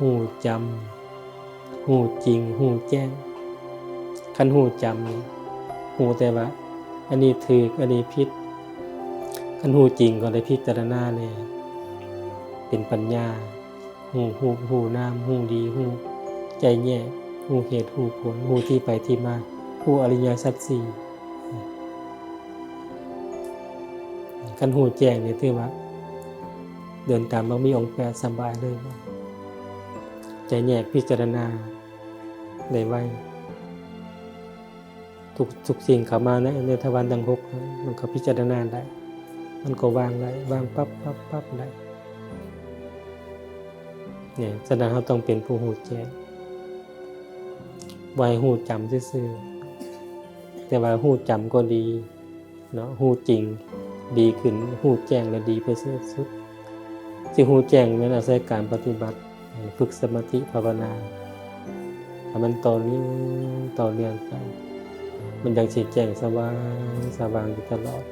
หูจำหูจริงหูแจ้งคันหูจำนี่หูแต่ว่า อันนี้ถืออันนี้พิษคันหูจริงก็ได้พิจารณาเนี่ยเป็นปัญญาหูหูหูน้ำหูดีหูใจแย่หูเหตุหูผลหูที่ไปที่มาหูอริยสัจสี่คันหูแจ้งเนี่ยถือว่า เดินตามบางมีองค์แปดสบายเลยว่า ใจแยกพิจารณาได้ไว้ทุกทุกสิ่งเข้ามาในในทวารดังหกมันก็พิจารณาได้ มันก็วางได้วางปั๊บปั๊บปั๊บได้เนี่ยแสดงเขาต้องเป็นผู้หูแจ้งไวหูจำซื่อแต่ว่าหูจำก็ดีเนาะหูจริงดีขึ้นหูแจ้งและดีไปสุดๆที่หูแจ้งนั้นอาศัยการปฏิบัติ ฝึกสมาธิภาวนาทำมันต่อเนื่องต่อเนื่องไปมันยังเฉีแจ่งสว่างสว่างอยู่ตลอด